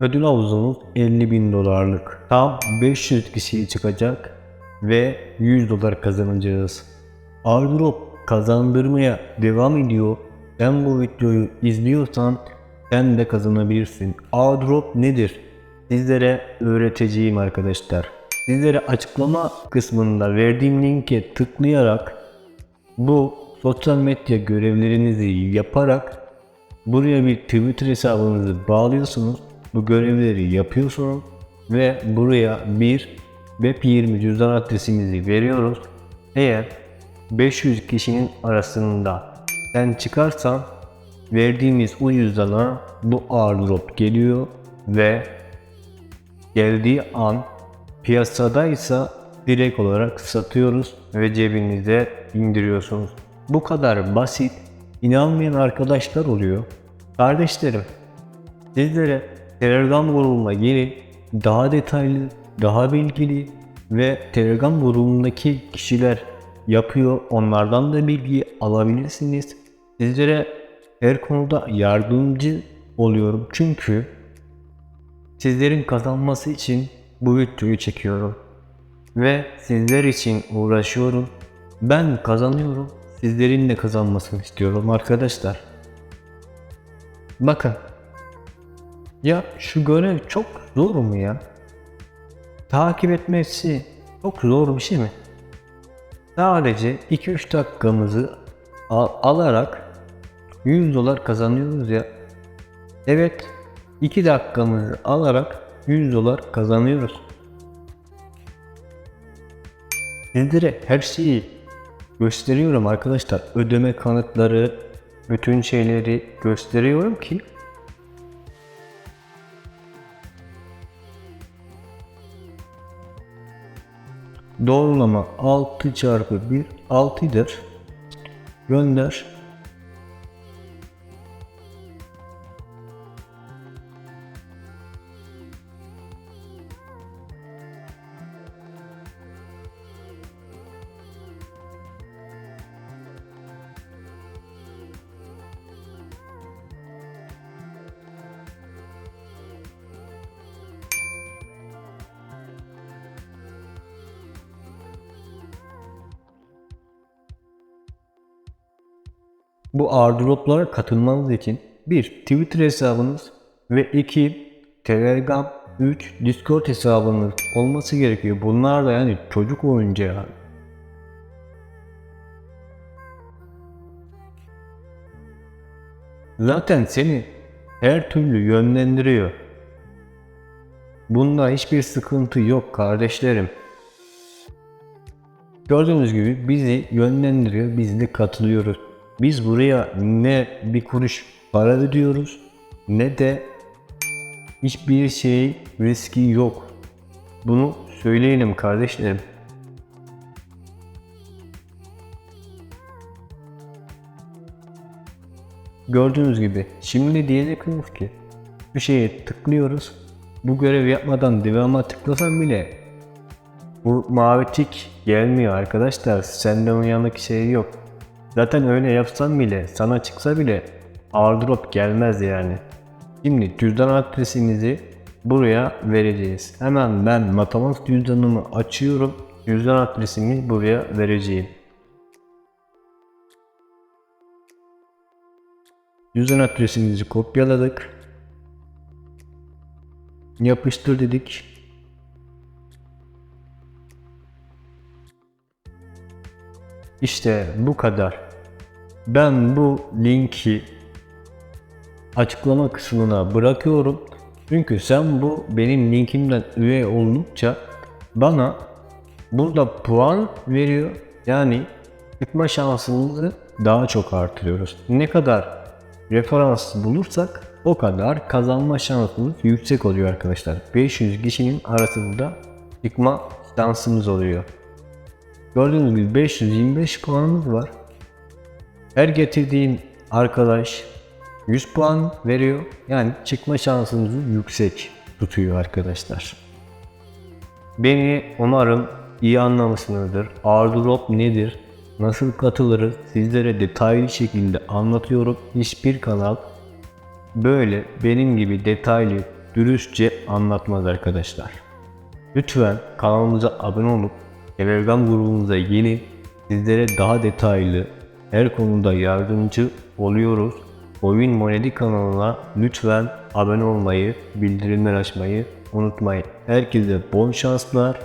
Ödül havuzumuz 50 bin dolarlık. Tam 500 kişiye çıkacak ve 100 dolar kazanacağız. Airdrop kazandırmaya devam ediyor. Sen bu videoyu izliyorsan sen de kazanabilirsin. Airdrop nedir? Sizlere öğreteceğim arkadaşlar. Sizlere açıklama kısmında verdiğim linke tıklayarak bu sosyal medya görevlerinizi yaparak buraya bir Twitter hesabınızı bağlıyorsunuz. Bu görevleri yapıyorsunuz ve buraya bir web20 cüzdan adresimizi veriyoruz. Eğer 500 kişinin arasında sen çıkarsan verdiğimiz o cüzdana bu airdrop geliyor ve geldiği an piyasadaysa direkt olarak satıyoruz ve cebinize indiriyorsunuz. Bu kadar basit. İnanmayan arkadaşlar oluyor. Kardeşlerim, sizlere Telegram grubuma gelin. Daha detaylı, daha bilgili ve Telegram grubundaki kişiler yapıyor. Onlardan da bilgi alabilirsiniz. Sizlere her konuda yardımcı oluyorum. Çünkü sizlerin kazanması için bu videoyu çekiyorum. Ve sizler için uğraşıyorum. Ben kazanıyorum. Sizlerin de kazanmasını istiyorum arkadaşlar. Bakın. Ya şu görev çok zor mu ya? Takip etmesi çok zor bir şey mi? Sadece 2-3 dakikamızı al- alarak 100 dolar kazanıyoruz ya. Evet 2 dakikamızı alarak 100 dolar kazanıyoruz. Sizlere her şeyi gösteriyorum arkadaşlar. Ödeme kanıtları, bütün şeyleri gösteriyorum ki Doğrulama 6 çarpı 1 6'dır. Gönder. Bu airdroplara katılmanız için bir Twitter hesabınız ve iki Telegram, 3 Discord hesabınız olması gerekiyor. Bunlar da yani çocuk oyuncağı. Zaten seni her türlü yönlendiriyor. Bunda hiçbir sıkıntı yok kardeşlerim. Gördüğünüz gibi bizi yönlendiriyor, biz de katılıyoruz. Biz buraya ne bir kuruş para ödüyoruz ne de hiçbir şey riski yok. Bunu söyleyelim kardeşlerim. Gördüğünüz gibi şimdi diyeceksiniz ki bir şeye tıklıyoruz. Bu görevi yapmadan devama tıklasam bile bu mavi tik gelmiyor arkadaşlar. Senden uyanık şey yok. Zaten öyle yapsan bile sana çıksa bile airdrop gelmez yani. Şimdi cüzdan adresimizi buraya vereceğiz. Hemen ben matematik cüzdanımı açıyorum. Cüzdan adresimi buraya vereceğim. Cüzdan adresimizi kopyaladık. Yapıştır dedik. İşte bu kadar. Ben bu linki açıklama kısmına bırakıyorum. Çünkü sen bu benim linkimden üye oldukça bana burada puan veriyor. Yani çıkma şansımızı daha çok artırıyoruz. Ne kadar referans bulursak o kadar kazanma şansımız yüksek oluyor arkadaşlar. 500 kişinin arasında çıkma şansımız oluyor. Gördüğünüz gibi 525 puanımız var. Her getirdiğin arkadaş 100 puan veriyor. Yani çıkma şansınızı yüksek tutuyor arkadaşlar. Beni umarım iyi anlamışsınızdır. Airdrop nedir? Nasıl katılırız? Sizlere detaylı şekilde anlatıyorum. Hiçbir kanal böyle benim gibi detaylı dürüstçe anlatmaz arkadaşlar. Lütfen kanalımıza abone olup Telegram grubumuza gelin. Sizlere daha detaylı her konuda yardımcı oluyoruz. Oyun Monedi kanalına lütfen abone olmayı, bildirimler açmayı unutmayın. Herkese bol şanslar,